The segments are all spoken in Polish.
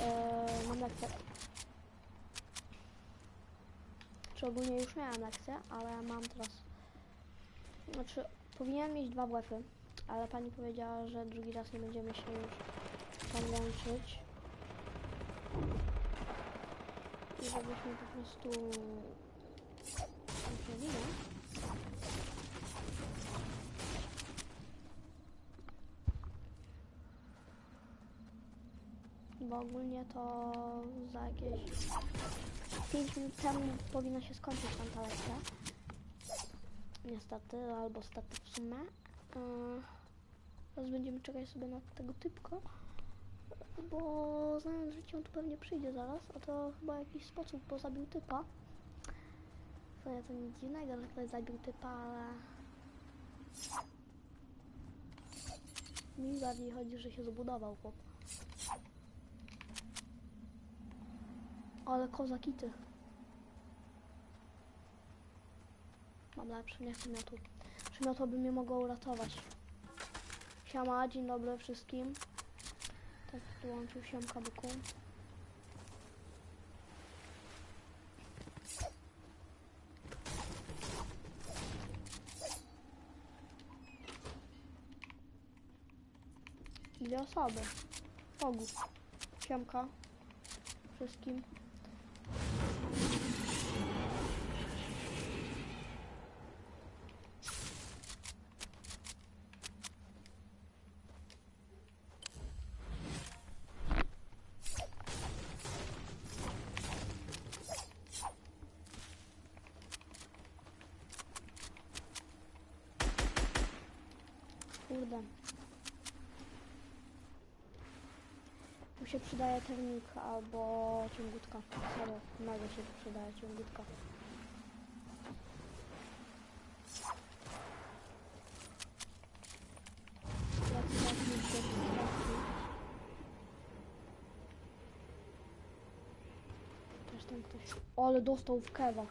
Eee, mam lekcję. Czy ogólnie już miałem lekcję, ale mam teraz. Znaczy, powinienem mieć dwa WF-y, ale pani powiedziała, że drugi raz nie będziemy się już tam łączyć. I żebyśmy po prostu... Nie Bo ogólnie to za jakieś 5 minut temu powinna się skończyć tamta lekcja. Niestety, albo stety w sumie. Teraz będziemy czekać sobie na tego typka. Bo znając życie on tu pewnie przyjdzie zaraz, a to chyba jakiś sposób, bo zabił typa. W sumie to nic dziwnego, że ktoś zabił typa, ale... Mi bardziej chodzi, że się zbudował chłop. Ale kozakity. Mam lepszy, nie chcę miotu. Przymioto by mnie mogło uratować. Siema, dzień dobry wszystkim. Tak, dołączył siemka byku. Dwie osoby. Ogu. Siemka. Wszystkim. Kurde. Tu się przydaje termik albo ciągutka. Serio, mega się przydaje ciągutka. Też tam ktoś... Ale dostał w kewa.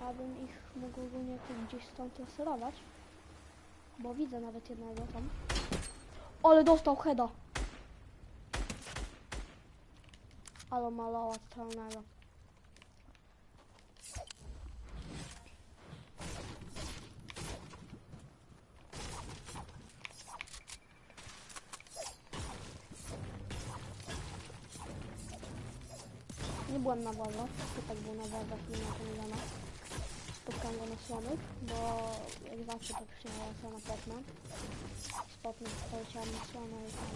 Ja bym ich mógł ogólnie gdzieś stąd laserować. Bo widzę nawet jednego tam. Ale dostał heada. Ale maloła totalnego. Nie byłem na wozach, tak był na wozach i na to Spotkałem go na słomych, bo jak zawsze tak się lecę na potnę. Spotnę poleciałem na słomę i tam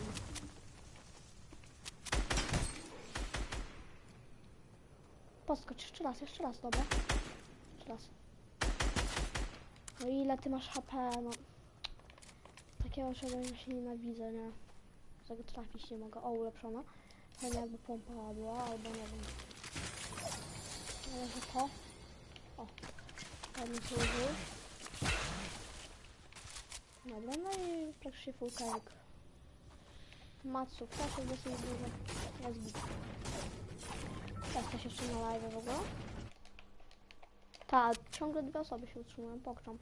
Podskocz jeszcze raz, jeszcze raz, dobra. Jeszcze raz. No ile ty masz HP, no. Takiego czegoś się nienawidzę, nie? Tego trafić nie mogę. O, ulepszona. Fajnie jakby pompa była, albo nie wiem. Ale że to. O. Ładnie się. Dobra, no i praktycznie full carryk. Matsu, też jest dosyć dużo. Jest git. Jesteś jeszcze na live w ogóle? Tak, ciągle dwie osoby się utrzymują, pokcząp.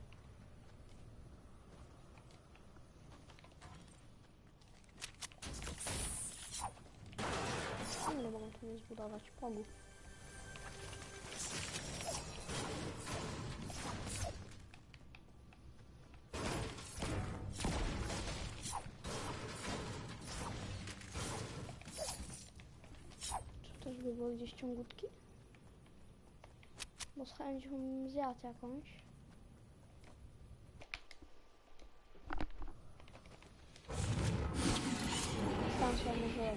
Nie mogą tu nie zbudować, pomógł. Gdzieś ciągutki? Bo z chęcią zjadł jakąś. Się może...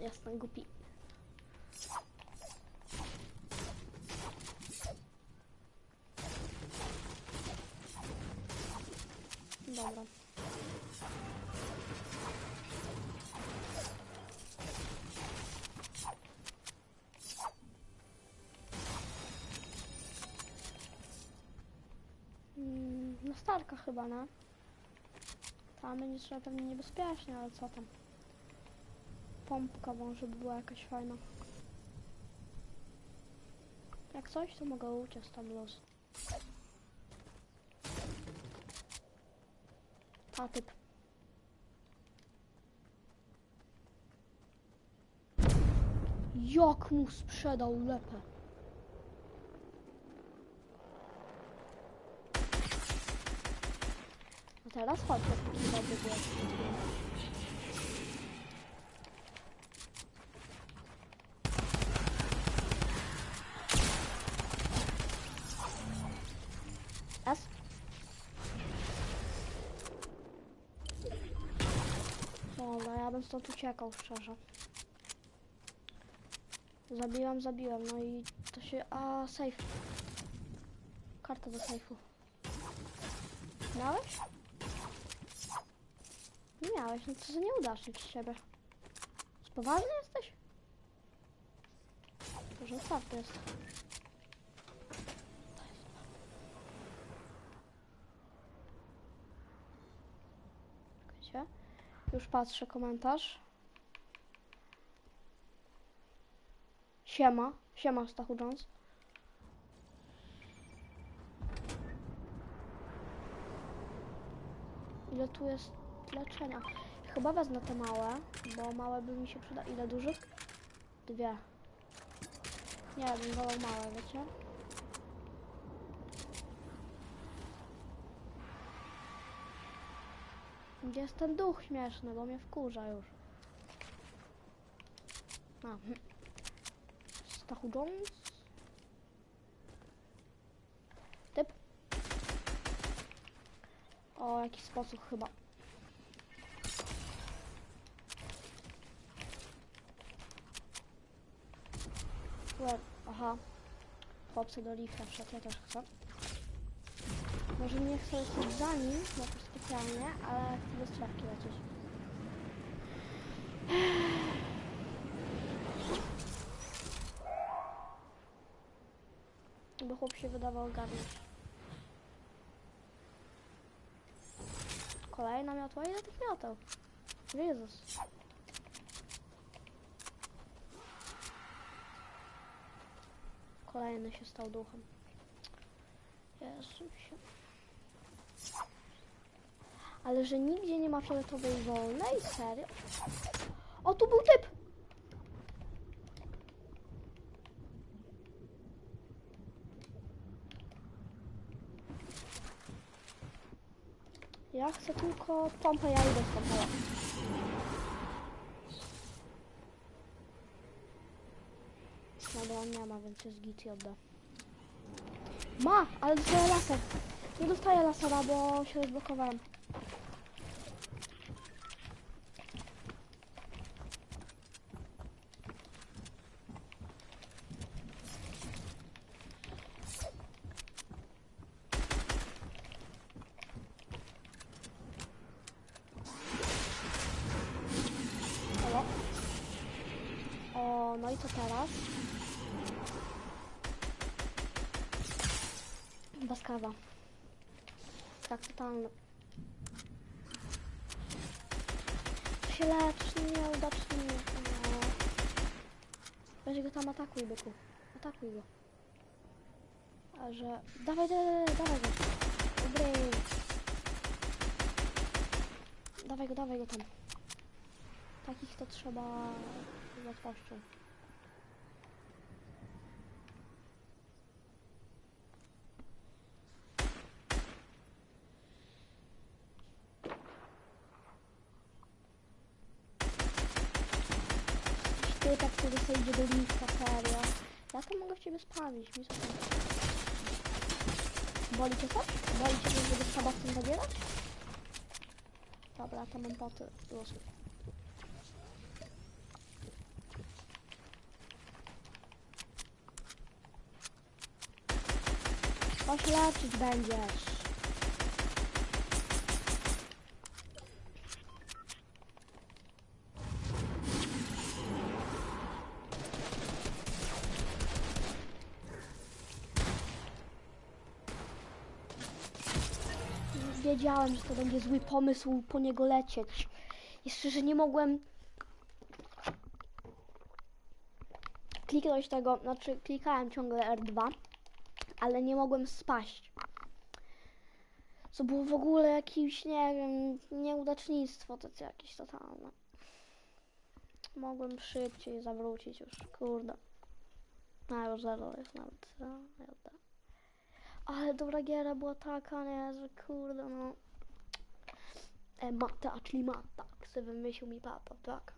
Jestem głupi. Dobra. No starka chyba, no. Tam będzie trzeba pewnie niebezpiecznie, ale co tam. Pompka może by była jakaś fajna. Jak coś, to mogę uciec tam los. Aha, typ. Jak mu sprzedał lepę? A teraz chodź, taki dobry głos. Dobra, ja bym stąd uciekał, szczerze. Zabiłem, zabiłem, no i to się... A, safe. Karta do safe'u. Miałeś? Nie miałeś, no co za nieudacznik z siebie. Poważny jesteś? Może otwarty jest. Czekajcie. Już patrzę komentarz. Siema. Siema Stachu Jones. Ile tu jest leczenia? Chyba wezmę te małe, bo małe by mi się przyda. Ile dużych? Dwie. Nie, bym wolał małe, wiecie? Gdzie jest ten duch śmieszny, bo mnie wkurza już. A. Stachu Jones? Typ. O, jakiś sposób chyba. Łe, aha. Chłopcy do lifta wszedł, ja też chcę. Może nie chcę lecieć za nim, jakoś specjalnie, ale chcę do strefki lecieć. Bo chłop się wydawał ogarniać. Kolejna miotła? Ile tych mioteł? Jezus. Kolejny się stał duchem. Jezusie. Ale że nigdzie nie ma fioletowej wolnej? Serio? O, tu był typ! Ja chcę tylko pompę, ja idę z pompą. Dobra, on nie ma, więc jest git i odda. Ma, ale dostaję laser. Nie dostaję lasera, bo się rozblokowałem. Halo? O, no i co teraz? Bez kawa. Tak, totalny. To się lecz, nieudacznie. No. Weź go tam atakuj, byku. Atakuj go. A że... Dawaj, dawaj, dawaj go. Dobry. Dawaj go, dawaj go tam. Takich to trzeba z łatwością. Ty tak sobie sobie idzie do lifta, serio. Ja to mogę w ciebie sprawić, mi tam. Boli cię coś? Boli cię, że będziesz trzeba z tym zabierać? Dobra, to mam poty. Losuj. Chodź leczyć będziesz. Wiedziałem, że to będzie zły pomysł po niego lecieć. Jeszcze, że nie mogłem kliknąć tego, znaczy klikałem ciągle R2, ale nie mogłem spaść. To było w ogóle jakieś, nie wiem, nieudacznictwo to jakieś totalne. Mogłem szybciej zawrócić już, kurde. A już zero jest nawet. a, jazda. Ale dobra giera była taka, nie, że kurde no. E, mata, czyli mata. Sobie wymyślił mi papa, taka.